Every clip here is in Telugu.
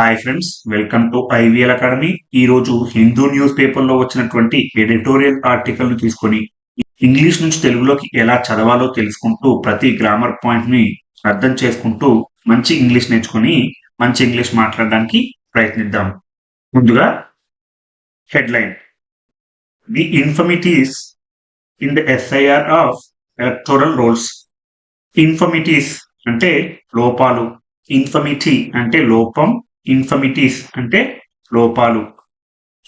Hi friends welcome to IVL academy ఈ రోజు హిందూ న్యూస్ పేపర్లో వచ్చినటువంటి ఎడిటోరియల్ ఆర్టికల్ను తీసుకొని ఇంగ్లీష్ నుంచి తెలుగులోకి ఎలా చదవాలో తెలుసుకుంటూ ప్రతి గ్రామర్ పాయింట్ని అర్థం చేసుకుంటూ మంచి ఇంగ్లీష్ నేర్చుకొని మంచి ఇంగ్లీష్ మాట్లాడడానికి ప్రయత్నిద్దాం. ముందుగా headline. The infirmities in the SIR of electoral rolls infirmities అంటే లోపాలు. ఇన్ఫర్మిటీ అంటే లోపం. ఇన్ఫమిటీస్ అంటే లోపాలు.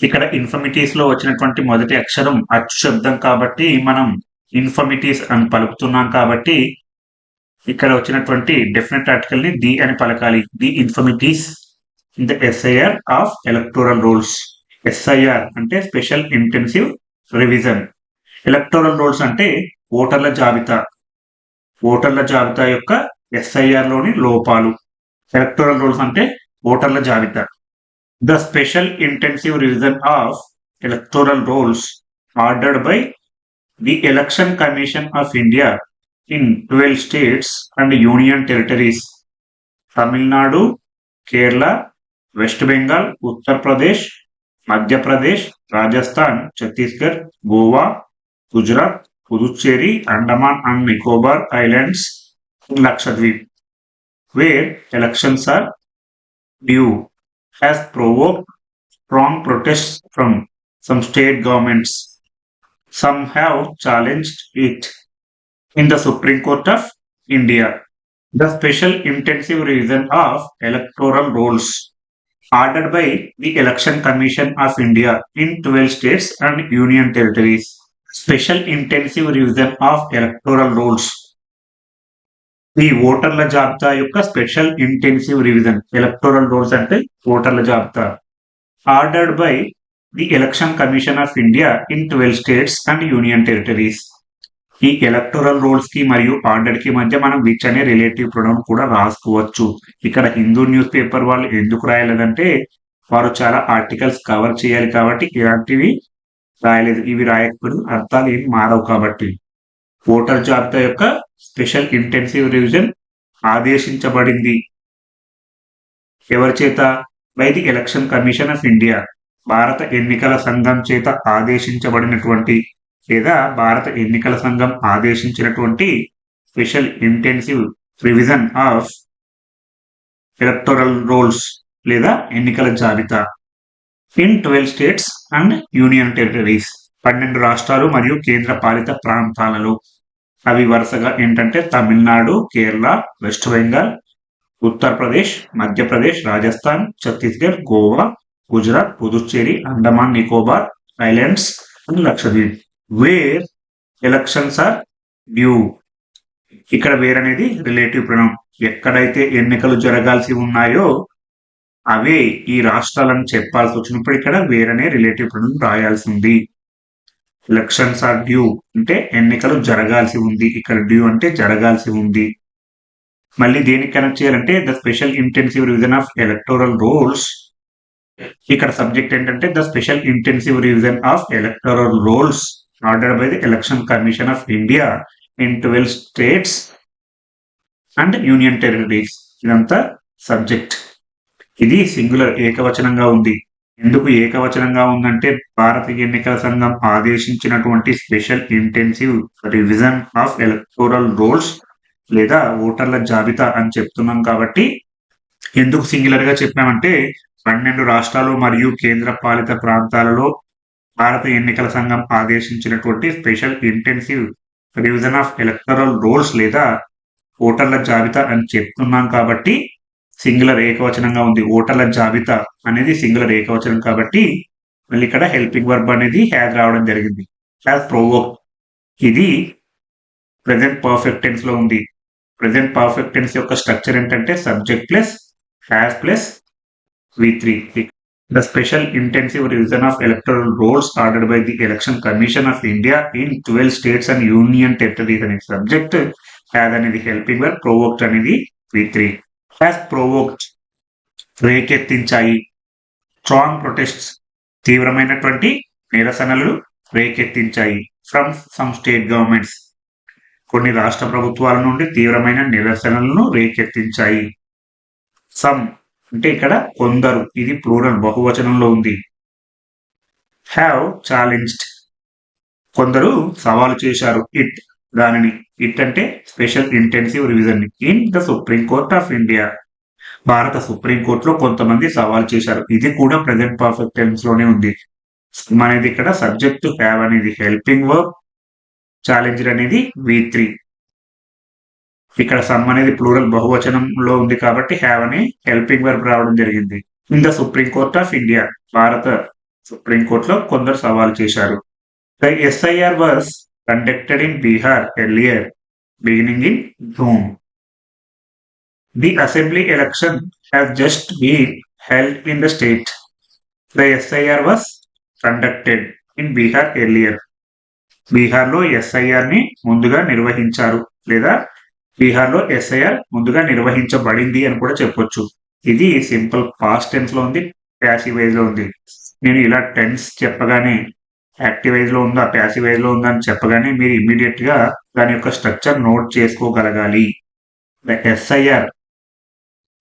ఇక్కడ ఇన్ఫమిటీస్లో వచ్చినటువంటి మొదటి అక్షరం అచ్చు శబ్దం కాబట్టి మనం ఇన్ఫమిటీస్ అని పలుకుతున్నాం కాబట్టి ఇక్కడ వచ్చినటువంటి డెఫినెట్ ఆర్టికల్ని ది అని పలకాలి. The infirmities in the SIR of electoral rules SIR అంటే special intensive revision electoral rules అంటే ఓటర్ల జాబితా. ఓటర్ల జాబితా యొక్క ఎస్ఐఆర్లోని లోపాలు. ఎలక్టోరల్ రూల్స్ అంటే ఓటర్ల జాబితా. The special intensive revision of electoral rolls ordered by the election commission of India in twelve states and union territories Tamil Nadu Kerala West Bengal Uttar Pradesh Madhya Pradesh Rajasthan Chhattisgarh Goa Gujarat Puducherry Andaman and Nicobar islands Lakshadweep where elections are due, has provoked strong protests from some state governments. Some have challenged it in the Supreme Court of India. The special intensive revision of electoral rolls ordered by the Election Commission of India in 12 states and union territories. Special intensive revision of electoral rolls ఈ ఓటర్ల జాబితా యొక్క special intensive revision electoral rolls అంటే ఓటర్ల జాబితా. Ordered by the election commission of India in twelve states and union territories. ఈ ఎలక్టోరల్ రోల్స్కి మరియు ఆర్డర్కి మధ్య మనం విచ్ అనే రిలేటివ్ ప్రొనౌన్ కూడా రాసుకోవచ్చు. ఇక్కడ హిందూ న్యూస్ పేపర్ వాళ్ళు ఎందుకు రాయలేదంటే వారు చాలా ఆర్టికల్స్ కవర్ చేయాలి కాబట్టి ఇలాంటివి రాయలేదు. ఇవి రాయకపోతే అర్థాలు ఏమి మారవు కాబట్టి. ఓటర్ జాబితా యొక్క స్పెషల్ ఇంటెన్సివ్ రివిజన్ ఆదేశించబడింది. ఎవరి చేత? By the election commission of India. భారత ఎన్నికల సంఘం చేత ఆదేశించబడినటువంటి లేదా భారత ఎన్నికల సంఘం ఆదేశించినటువంటి special intensive revision of electoral rolls లేదా ఎన్నికల జాబితా. In twelve states and union territories. పన్నెండు రాష్ట్రాలు మరియు కేంద్ర పాలిత ప్రాంతాలలో. అవి వరుసగా ఏంటంటే Tamil Nadu Kerala West Bengal Uttar Pradesh Madhya Pradesh Rajasthan Chhattisgarh Goa Gujarat Puducherry Andaman Nicobar islands and Lakshadweep. Where elections are due. ఇక్కడ వేర్ అనేది రిలేటివ్ ప్రణం ఎక్కడైతే ఎన్నికలు జరగాల్సి ఉన్నాయో అవే ఈ రాష్ట్రాలను చెప్పాల్సి వచ్చినప్పుడు ఇక్కడ వేరనే రిలేటివ్ ప్రణం రాయాల్సి ఉంది. ఎలక్షన్స్ ఆర్ డ్యూ అంటే ఎన్నికలు జరగాల్సి ఉంది. ఇక్కడ డ్యూ అంటే జరగాల్సి ఉంది. మళ్ళీ దేనికి కనెక్ట్ చేయాలంటే the special intensive revision of electoral rolls ఇక్కడ సబ్జెక్ట్ ఏంటంటే the special intensive revision of electoral rolls order by the election commission of India in twelve states and union territories ఇదంతా సబ్జెక్ట్ ఇది సింగులర్ ఏకవచనంగా ఉంది. ఎందుకు ఏకవచనంగా ఉందంటే భారత ఎన్నికల సంఘం ఆదేశించినటువంటి special intensive revision of electoral rolls లేదా ఓటర్ల జాబితా అని చెప్తున్నాం కాబట్టి ఎందుకు సింగులర్గా చెప్పామంటే పన్నెండు రాష్ట్రాలు మరియు కేంద్ర పాలిత ప్రాంతాలలో భారత ఎన్నికల సంఘం ఆదేశించినటువంటి special intensive revision of electoral rolls లేదా ఓటర్ల జాబితా అని చెప్తున్నాం కాబట్టి సింగులర్ ఏకవచనంగా ఉంది. ఓటర్ల జాబితా అనేది సింగులర్ ఏకవచనం కాబట్టి మళ్ళీ ఇక్కడ హెల్పింగ్ వర్బ్ అనేది హ్యాజ్ రావడం జరిగింది. హ్యాజ్ ప్రోవోక్ ఇది ప్రజెంట్ పర్ఫెక్ట్ టెన్స్లో ఉంది. ప్రజెంట్ పర్ఫెక్ట్ టెన్స్ యొక్క స్ట్రక్చర్ ఏంటంటే subject plus has plus V three the special intensive revision of electoral rolls ordered by the election commission of India in twelve states and union territories అనే సబ్జెక్ట్ హ్యాజ్ అనేది హెల్పింగ్ వర్బ్ ప్రోవోక్ట్ అనేది వి త్రీ హ్యాస్ ప్రోవోక్డ్ రేకెత్తించాయి స్ట్రాంగ్ ప్రొటెస్ట్స్ తీవ్రమైనటువంటి నిరసనలు రేకెత్తించాయి ఫ్రమ్ సమ్ స్టేట్ గవర్నమెంట్స్ కొన్ని రాష్ట్ర ప్రభుత్వాల నుండి తీవ్రమైన నిరసనలను రేకెత్తించాయి సమ్ అంటే ఇక్కడ కొందరు ఇది ప్లూరల్ బహువచనంలో ఉంది. హ్యావ్ ఛాలెంజ్డ్ కొందరు సవాలు చేశారు. ఇట్ దానిని ఇట్ అంటే special intensive revision in the supreme court of India. భారత సుప్రీం కోర్టులో కొంతమంది సవాల్ చేశారు. ఇది కూడా ప్రజెంట్ పర్ఫెక్ట్ టెన్స్లోనే ఉంది. మనది ఇక్కడ సబ్జెక్ట్ హ్యావ్ అనేది హెల్పింగ్ వర్క్ ఛాలెంజర్ అనేది వి త్రీ. ఇక్కడ సమ్ అనేది ప్లూరల్ బహువచనంలో ఉంది కాబట్టి హ్యావ్ అని హెల్పింగ్ వర్బ్ రావడం జరిగింది. In the supreme court of India భారత సుప్రీం కోర్టులో కొందరు సవాల్ చేశారు. The SIR was conducted in Bihar earlier, beginning in June. The assembly election has just been held in the state the SIR was conducted in Bihar earlier. బీహార్లో ఎస్ఐఆర్ని ముందుగా నిర్వహించారు లేదా బీహార్లో ఎస్ఐఆర్ ముందుగా నిర్వహించబడింది అని కూడా చెప్పొచ్చు ఇది సింపుల్ పాస్ట్ టెన్స్లో ఉంది ప్యాసివైజ్లో ఉంది నేను ఇలా టెన్స్ చెప్పగానే యాక్టివైజ్లో ఉందా ప్యాసివైజ్లో ఉందా అని చెప్పగానే మీరు ఇమీడియట్గా దాని యొక్క స్ట్రక్చర్ నోట్ చేసుకోగలగాలి. ఎస్ఐఆర్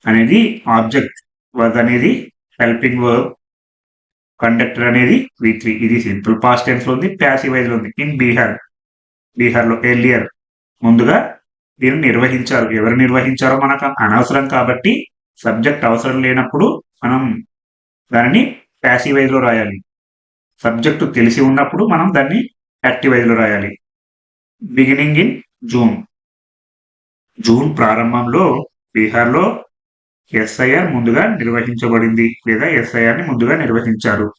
అనేది ఆబ్జెక్ట్ వర్క్ అనేది హెల్పింగ్ వర్క్ కండక్టర్ అనేది వి త్రీ ఇది సింపుల్ పాస్ట్ టెన్స్లో ఉంది ప్యాసివైజ్లో ఉంది. ఇన్ బీహార్ బీహార్లో ఎర్లియర్. ముందుగా దీన్ని నిర్వహించారు ఎవరు నిర్వహించారో మనకు అనవసరం కాబట్టి సబ్జెక్ట్ అవసరం లేనప్పుడు మనం దానిని ప్యాసివైజ్లో రాయాలి. సబ్జెక్టు తెలిసి ఉన్నప్పుడు మనం దాన్ని యాక్టివైజ్లో రాయాలి. Beginning in June. జూన్ ప్రారంభంలో బీహార్లో ఎస్ఐఆర్ ముందుగా నిర్వహించబడింది లేదా ఎస్ఐఆర్ని ముందుగా నిర్వహించారు.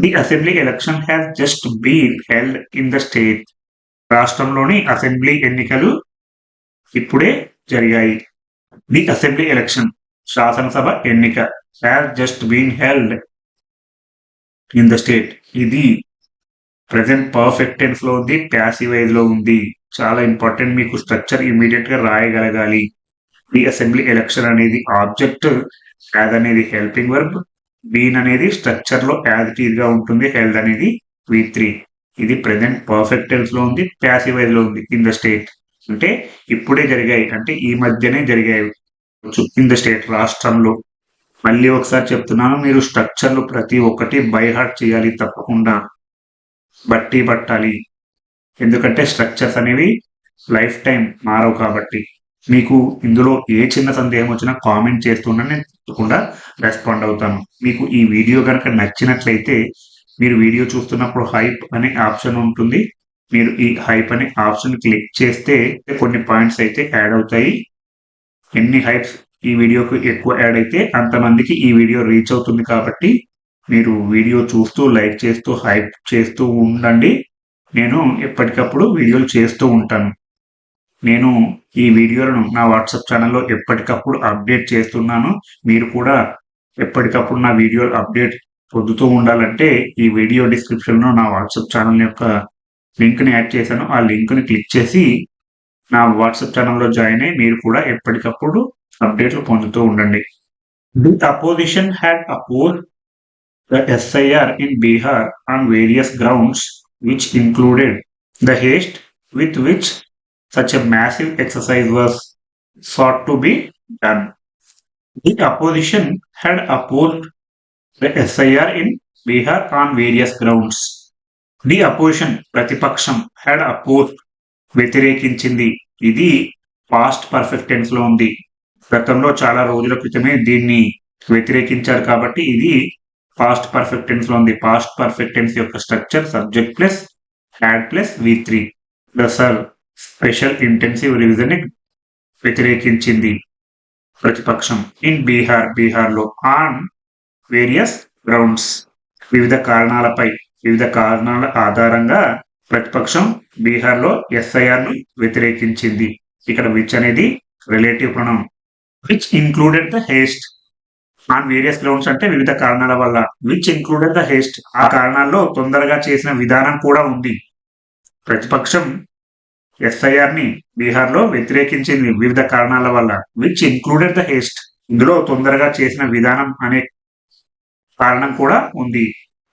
The assembly election has just been held in the state. రాష్ట్రంలోని అసెంబ్లీ ఎన్నికలు ఇప్పుడే జరిగాయి. ది అసెంబ్లీ ఎలక్షన్ శాసనసభ ఎన్నిక has just been held in the state ఇది ప్రజెంట్ పర్ఫెక్ట్ టెన్స్లో ఉంది ప్యాసివైజ్లో ఉంది. చాలా ఇంపార్టెంట్ మీకు స్ట్రక్చర్ ఇమీడియట్గా రాయగలగాలి. ఈ అసెంబ్లీ ఎలక్షన్ అనేది ఆబ్జెక్ట్ యాజ్ అనేది హెల్పింగ్ వర్బ్ బీన్ అనేది స్ట్రక్చర్లో యాజ్గా ఉంటుంది హెల్త్ అనేది వి త్రీ ఇది ప్రజెంట్ పర్ఫెక్ట్ టెన్స్లో ఉంది ప్యాసివైజ్లో ఉంది ఇన్ ద స్టేట్ అంటే ఇప్పుడే జరిగాయి అంటే ఈ మధ్యనే జరిగాయి. ఇన్ ద స్టేట్ రాష్ట్రంలో. మళ్ళీ ఒకసారి చెప్తున్నాను మీరు స్ట్రక్చర్లు ప్రతి ఒక్కటి బై హార్ట్ చేయాలి తప్పకుండా. బట్టి పట్టాలి. ఎందుకంటే స్ట్రక్చర్స్ అనేవి లైఫ్ టైం మారవు కాబట్టి. మీకు ఇందులో ఏ చిన్న సందేహం వచ్చినా కామెంట్ చేస్తున్నా నేను తప్పకుండా రెస్పాండ్ అవుతాను. మీకు ఈ వీడియో కనుక నచ్చినట్లయితే మీరు వీడియో చూస్తున్నప్పుడు హైప్ అనే ఆప్షన్ ఉంటుంది. మీరు ఈ హైప్ అనే ఆప్షన్ క్లిక్ చేస్తే కొన్ని పాయింట్స్ అయితే యాడ్ అవుతాయి. ఎన్ని హైప్స్ ఈ వీడియోకు ఎక్కువ యాడ్ అయితే అంతమందికి ఈ వీడియో రీచ్ అవుతుంది కాబట్టి మీరు వీడియో చూస్తూ లైక్ చేస్తూ హైప్ చేస్తూ ఉండండి. నేను ఎప్పటికప్పుడు వీడియోలు చేస్తూ ఉంటాను. నేను ఈ వీడియోలను నా వాట్సాప్ ఛానల్లో ఎప్పటికప్పుడు అప్డేట్ చేస్తున్నాను. మీరు కూడా ఎప్పటికప్పుడు నా వీడియోలు అప్డేట్ పొందుతూ ఉండాలంటే ఈ వీడియో డిస్క్రిప్షన్లో నా వాట్సాప్ ఛానల్ యొక్క లింక్ని యాడ్ చేశాను. ఆ లింక్ని క్లిక్ చేసి నా వాట్సాప్ ఛానల్లో జాయిన్ అయ్యి మీరు కూడా ఎప్పటికప్పుడు అప్డేట్లు పొందుతూ ఉండండి the opposition had oppose the SIR in Bihar on various grounds which included the haste with which such a massive exercise was sought to be done The opposition had opposed the SIR in Bihar on various grounds. The opposition, ప్రతిపక్షం had opposed వ్యతిరేకించింది ఇది పాస్ట్ పర్ఫెక్టెన్స్లో ఉంది గతంలో చాలా రోజుల క్రితమే దీన్ని వ్యతిరేకించారు కాబట్టి ఇది పాస్ట్ పర్ఫెక్ట్ టెన్స్లో ఉంది. పాస్ట్ పర్ఫెక్ట్ టెన్స్ యొక్క structure subject plus had plus V three sir sir special intensive revision వ్యతిరేకించింది ప్రతిపక్షం ఇన్ బీహార్ బీహార్లో ఆన్ వేరియస్ గ్రౌండ్స్ వివిధ కారణాలపై వివిధ కారణాల ఆధారంగా ప్రతిపక్షం బీహార్లో ఎస్ఐఆర్ను వ్యతిరేకించింది. ఇక్కడ విచ్ అనేది relative pronoun which included the haste on various grounds అంటే వివిధ కారణాల వల్ల విచ్ ఇన్క్లూడెడ్ ద హేస్ట్ ఆ కారణాల్లో తొందరగా చేసిన విధానం కూడా ఉంది. ప్రతిపక్షం ఎస్ఐఆర్ని బీహార్లో వ్యతిరేకించింది వివిధ కారణాల వల్ల విచ్ ఇన్క్లూడెడ్ ద హేస్ట్ ఇందులో తొందరగా చేసిన విధానం అనే కారణం కూడా ఉంది.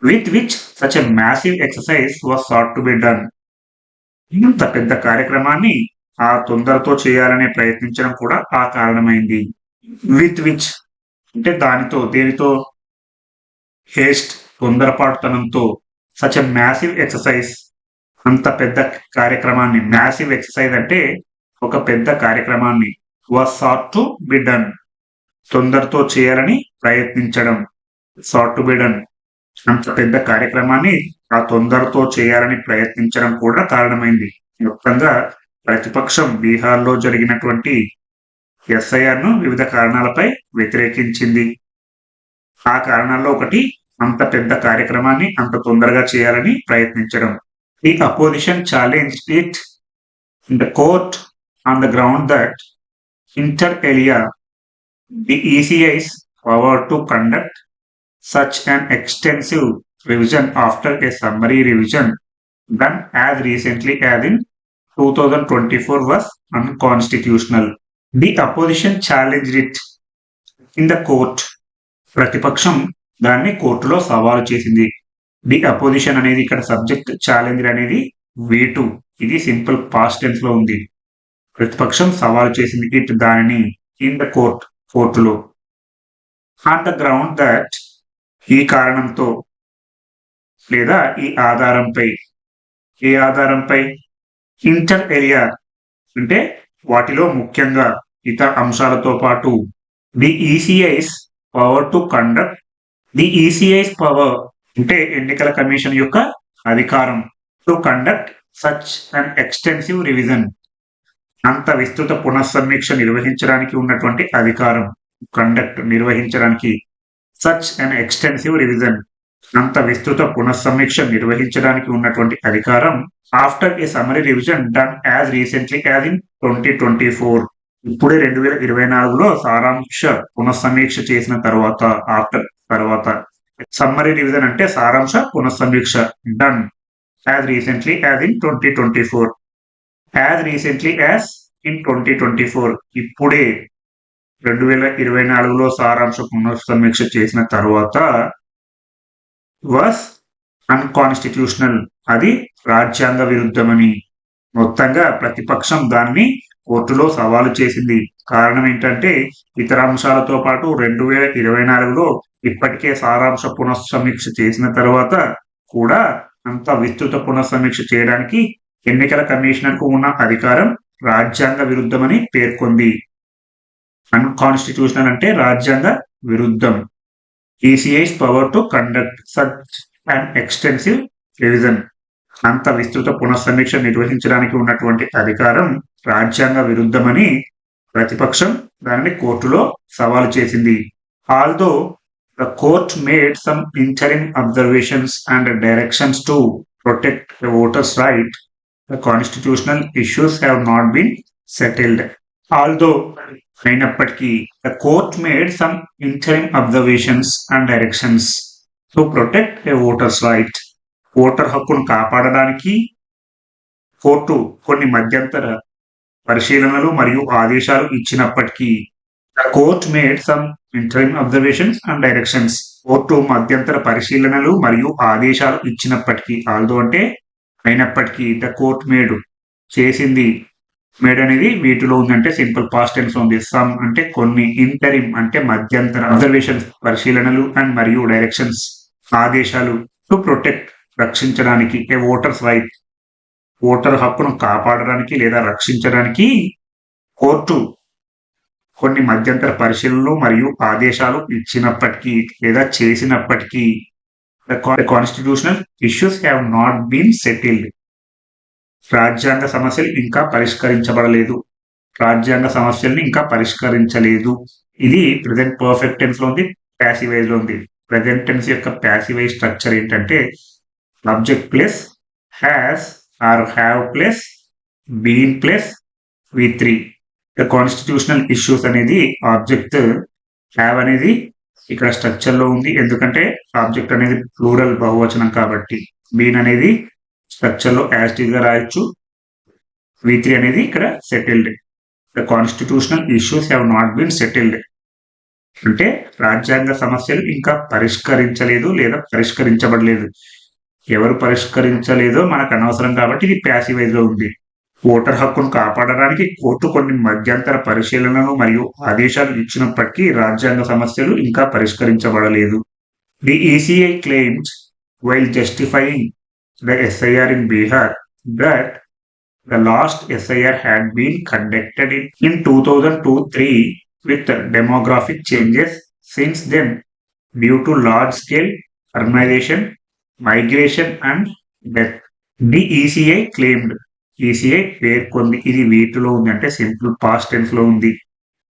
With which such a massive exercise was sought to be done ఇంత పెద్ద కార్యక్రమాన్ని ఆ తొందరతో చేయాలనే ప్రయత్నించడం కూడా ఆ కారణమైంది. With which? అంటే దానితో దేనితో? Haste తొందరపాటుతనంతో. Such a massive exercise. అంత పెద్ద కార్యక్రమాన్ని. మ్యాసివ్ ఎక్సర్సైజ్ అంటే ఒక పెద్ద కార్యక్రమాన్ని. Was sought to be done. తొందరతో చేయాలని ప్రయత్నించడం. Sought to be done. అంత పెద్ద కార్యక్రమాన్ని ఆ తొందరతో చేయాలని ప్రయత్నించడం కూడా కారణమైంది. మొత్తంగా ప్రతిపక్షం బీహార్లో జరిగినటువంటి ఎస్ఐఆర్ను వివిధ కారణాలపై వ్యతిరేకించింది. ఆ కారణాల్లో ఒకటి అంత పెద్ద కార్యక్రమాన్ని అంత తొందరగా చేయాలని ప్రయత్నించడం. The opposition challenge it the court on the ground that inter alia the ECI's power to conduct such an extensive revision after a summary revision done as recently as in 2024 was unconstitutional. The opposition challenged it in the court. ప్రతిపక్షం దాన్ని కోర్టులో సవాలు చేసింది. ది అపోజిషన్ అనేది ఇక్కడ సబ్జెక్ట్ ఛాలెంజ్ అనేది వీటు ఇది సింపుల్ పాస్ట్ టెన్స్లో ఉంది. ప్రతిపక్షం సవాలు చేసింది ఇట్ దానిని ఇన్ ద కోర్ట్ కోర్టులో. ఆన్ ద గ్రౌండ్ దట్ ఈ కారణంతో లేదా ఈ ఆధారంపై ఏ ఆధారంపై? ఇంటర్ ఏరియా అంటే వాటిలో ముఖ్యంగా ఇతర అంశాలతో పాటు the ECI's power to conduct. The ECI's power అంటే ఎన్నికల కమిషన్ యొక్క అధికారం. To conduct such and extensive revision. అంత విస్తృత పునఃసమీక్ష నిర్వహించడానికి ఉన్నటువంటి అధికారం. కండక్ట్ నిర్వహించడానికి సచ్ అండ్ ఎక్స్టెన్సివ్ రివిజన్. అంత విస్తృత పునఃసమీక్ష నిర్వహించడానికి ఉన్నటువంటి అధికారం after a summary revision done as recently as in twenty twenty four ఇప్పుడే రెండు వేల ఇరవై నాలుగులో సారాంశ పునఃసమీక్ష చేసిన తర్వాత ఆఫ్టర్ తర్వాత సమ్మరీ రివిజన్ అంటే సారాంశ పునఃసమీక్ష done as recently as in twenty twenty four as recently as in twenty twenty four ఇప్పుడే రెండు వేల ఇరవై నాలుగులో సారాంశ పునఃసమీక్ష చేసిన తర్వాత వాస్ అన్కాన్స్టిట్యూషనల్ అది రాజ్యాంగ విరుద్ధమని. మొత్తంగా ప్రతిపక్షం దాన్ని కోర్టులో సవాలు చేసింది. కారణం ఏంటంటే ఇతర అంశాలతో పాటు రెండు వేల ఇరవై నాలుగులో ఇప్పటికే సారాంశ పునఃసమీక్ష చేసిన తర్వాత కూడా అంత విస్తృత పునఃసమీక్ష చేయడానికి ఎన్నికల కమిషనర్కు ఉన్న అధికారం రాజ్యాంగ విరుద్ధమని పేర్కొంది. అన్కాన్స్టిట్యూషనల్ అంటే రాజ్యాంగ విరుద్ధం. ECI's power to conduct such and extensive revision అంత విస్తృత పునఃసమీక్ష నిర్వహించడానికి ఉన్నటువంటి అధికారం రాజ్యాంగ విరుద్ధమని ప్రతిపక్షం దానిని కోర్టులో సవాలు చేసింది. Although the court made some interim observations and directions to protect the voter's right the constitutional issues have not been settled although అయినప్పటికీ the court made some interim observations and directions to protect a voter's right voter హక్కును కాపాడడానికి కోర్టు కొన్ని మధ్యంతర పరిశీలనలు మరియు ఆదేశాలు ఇచ్చినప్పటికీ the court made some interim observations and directions court మధ్యంతర పరిశీలనలు మరియు ఆదేశాలు ఇచ్చినప్పటికీ ఆల్దో అంటే అయినప్పటికీ ద కోర్ట్ మేడ్ చేసింది మేడ్ అనేది వీటిలో ఉందంటే సింపుల్ పాస్ట్ టెన్స్ ఉంది. సమ్ అంటే కొన్ని ఇంటరిమ్ అంటే మధ్యంతర అబ్జర్వేషన్స్ పరిశీలనలు అండ్ మరియు డైరెక్షన్స్. ఆదేశాలు టు ప్రొటెక్ట్ రక్షించడానికి ఏ ఓటర్స్ రైట్. ఓటర్ హక్కును కాపాడడానికి లేదా రక్షించడానికి కోర్టు కొన్ని మధ్యంతర పరిశీలనలు మరియు ఆదేశాలు ఇచ్చినప్పటికీ లేదా చేసినప్పటికీ the constitutional issues have not been settled రాజ్యాంగ సమస్యలు ఇంకా పరిష్కరించబడలేదు. రాజ్యాంగ సమస్యల్ని ఇంకా పరిష్కరించలేదు. ఇది ప్రజెంట్ పర్ఫెక్ట్ టెన్స్లో ఉంది ప్యాసివైజ్లో ఉంది. ప్రజెంట్ టెన్స్ యొక్క ప్యాసివైజ్ స్ట్రక్చర్ ఏంటంటే subject plus has or have plus been plus V three constitutional issues అనేది ఆబ్జెక్ట్ హ్యావ్ అనేది ఇక్కడ స్ట్రక్చర్లో ఉంది. ఎందుకంటే ఆబ్జెక్ట్ అనేది ప్లూరల్ బహువచనం కాబట్టి బీన్ అనేది స్ట్రక్చర్లో లో రాయొచ్చు. వి త్రీ అనేది ఇక్కడ settled the constitutional issues have not been settled అంటే రాజ్యాంగ సమస్యలు ఇంకా పరిష్కరించలేదు లేదా పరిష్కరించబడలేదు. ఎవరు పరిష్కరించలేదో మనకు అనవసరం కాబట్టి ఇది ప్యాసివైజ్ ఉంది. ఓటర్ హక్కును కాపాడడానికి కోర్టు కొన్ని మధ్యంతర పరిశీలనలు మరియు ఆదేశాలు ఇచ్చినప్పటికీ రాజ్యాంగ సమస్యలు ఇంకా పరిష్కరించబడలేదు. The ECI claims while justifying the SIR in Bihar that The last SIR had been conducted in, in 2002-3 with demographic changes since then due to large-scale urbanization, migration and death. The ECI claimed ECI పేర్కొంది ఇది వీటిలో ఉంది అంటే సింపుల్ పాస్ట్ టెన్స్లో ఉంది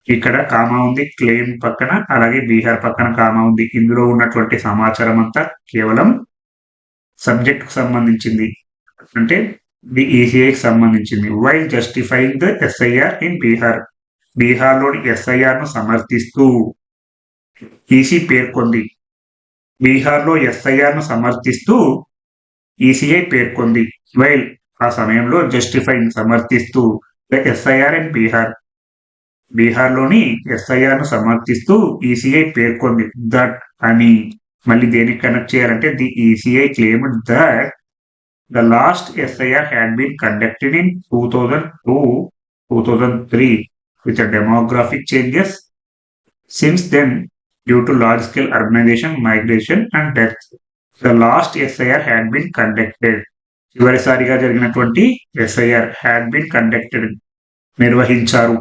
ఇక్కడ కామా ఉంది క్లెయిమ్ పక్కన అలాగే బీహార్ పక్కన కామా ఉంది ఇందులో ఉన్నటువంటి సమాచారం అంతా కేవలం సబ్జెక్ట్కు సంబంధించింది. అంటే ది ఈసీఐకి సంబంధించింది. Why justifying the SIR in Bihar బీహార్లోని ఎస్ఐఆర్ను సమర్థిస్తూ. ఈసీ పేర్కొంది. బీహార్లో ఎస్ఐఆర్ను సమర్థిస్తూ ఈసీఐ పేర్కొంది. వైల్ ఆ సమయంలో జస్టిఫైయింగ్ సమర్థిస్తూ ద ఎస్ఐఆర్ ఇన్ బీహార్ బీహార్లోని ఎస్ఐఆర్ను సమర్థిస్తూ ఈసీఐ పేర్కొంది. దట్ అని. మళ్ళీ దేనికి కనెక్ట్ చేయాలంటే the ECI claim the the last SIR had been conducted in two thousand two two thousand three with demographic changes since then due to large scale urbanisation migration and death the last SIR had been conducted చివరిసారిగా జరిగినటువంటి ఎస్ఐఆర్ హ్యాడ్ బీన్ కండక్టెడ్ నిర్వహించారు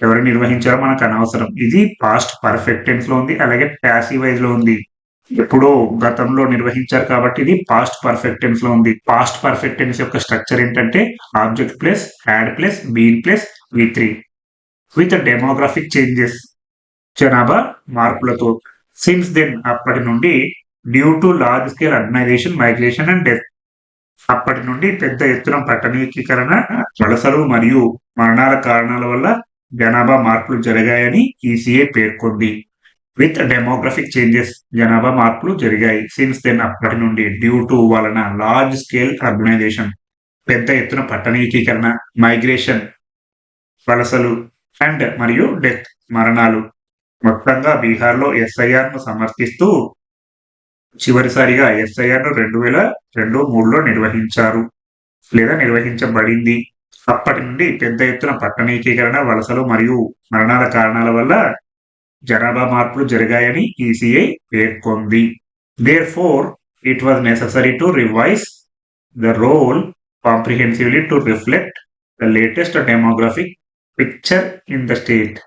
ఎవరు నిర్వహించారో మనకు అనవసరం. ఇది పాస్ట్ పర్ఫెక్ట్ టెన్స్లో ఉంది అలాగే ప్యాసివ్ వైజ్లో ఉంది. ఎప్పుడో గతంలో నిర్వహించారు కాబట్టి ఇది పాస్ట్ పర్ఫెక్ట్ టెన్స్లో ఉంది. పాస్ట్ పర్ఫెక్ట్ టెన్స్ యొక్క స్ట్రక్చర్ ఏంటంటే object plus had plus been plus V three with demographic changes జనాభా మార్పులతో. సిన్స్ దెన్ అప్పటి నుండి due to large scale organisation migration and death అప్పటి నుండి పెద్ద ఎత్తున పట్టణీకరణ వలసలు మరియు మరణాల కారణాల వల్ల జనాభా మార్పులు జరిగాయని ఈసీఏ పేర్కొంది. విత్ డెమోగ్రఫిక్ చేంజెస్ జనాభా మార్పులు జరిగాయి. సిన్స్ దెన్ అప్పటి నుండి డ్యూ టు వలన లార్జ్ స్కేల్ ఆర్గనైజేషన్ పెద్ద ఎత్తున పట్టణీకీకరణ మైగ్రేషన్ వలసలు అండ్ మరియు డెత్ మరణాలు. మొత్తంగా బీహార్లో ఎస్ఐఆర్ను సమర్థిస్తూ చివరిసారిగా ఎస్ఐఆర్ను రెండు వేల రెండు మూడులో నిర్వహించారు. లేదా నిర్వహించబడింది. అప్పటి నుండి పెద్ద ఎత్తున పట్టణీకీకరణ వలసలు మరియు మరణాల కారణాల వల్ల జనాభా మార్పులు జరిగాయని ఈసీఐ పేర్కొంది therefore it was necessary to revise the roll comprehensively to reflect the latest demographic picture in the state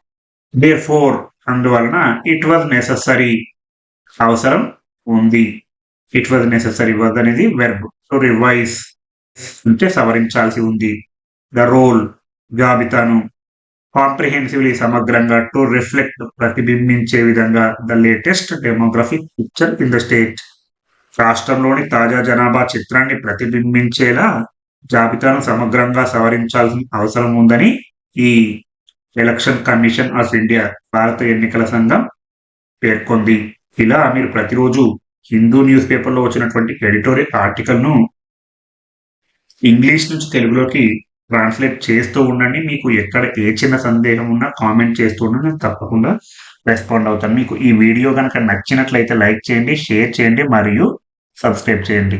therefore అందువలన ఇట్ వాజ్ నెససరీ అవసరం ఉంది. ఇట్ వాజ్ నెససరీ వాజ్ అనేది వెర్బ్ టు రివైజ్ అంటే సవరించాల్సి ఉంది. ద రోల్ జాబితాను కాంప్రిహెన్సివ్లీ సమగ్రంగా టు రిఫ్లెక్ట్ ప్రతిబింబించే విధంగా the latest demographic picture in the state రాష్ట్రంలోని తాజా జనాభా చిత్రాన్ని ప్రతిబింబించేలా జాబితాను సమగ్రంగా సవరించాల్సిన అవసరం ఉందని ఈ ఎలక్షన్ కమిషన్ ఆఫ్ ఇండియా భారత ఎన్నికల సంఘం పేర్కొంది. ఇలా మీరు ప్రతిరోజు హిందూ న్యూస్ పేపర్లో వచ్చినటువంటి ఎడిటోరియల్ ఆర్టికల్ను ఇంగ్లీష్ నుంచి తెలుగులోకి ట్రాన్స్లేట్ చేస్తూ ఉండండి. మీకు ఎక్కడ ఏ చిన్న సందేహం ఉన్నా కామెంట్ చేస్తూ ఉండండి. నేను తప్పకుండా రెస్పాండ్ అవుతాను. మీకు ఈ వీడియో కనుక నచ్చినట్లయితే లైక్ చేయండి షేర్ చేయండి మరియు సబ్స్క్రైబ్ చేయండి.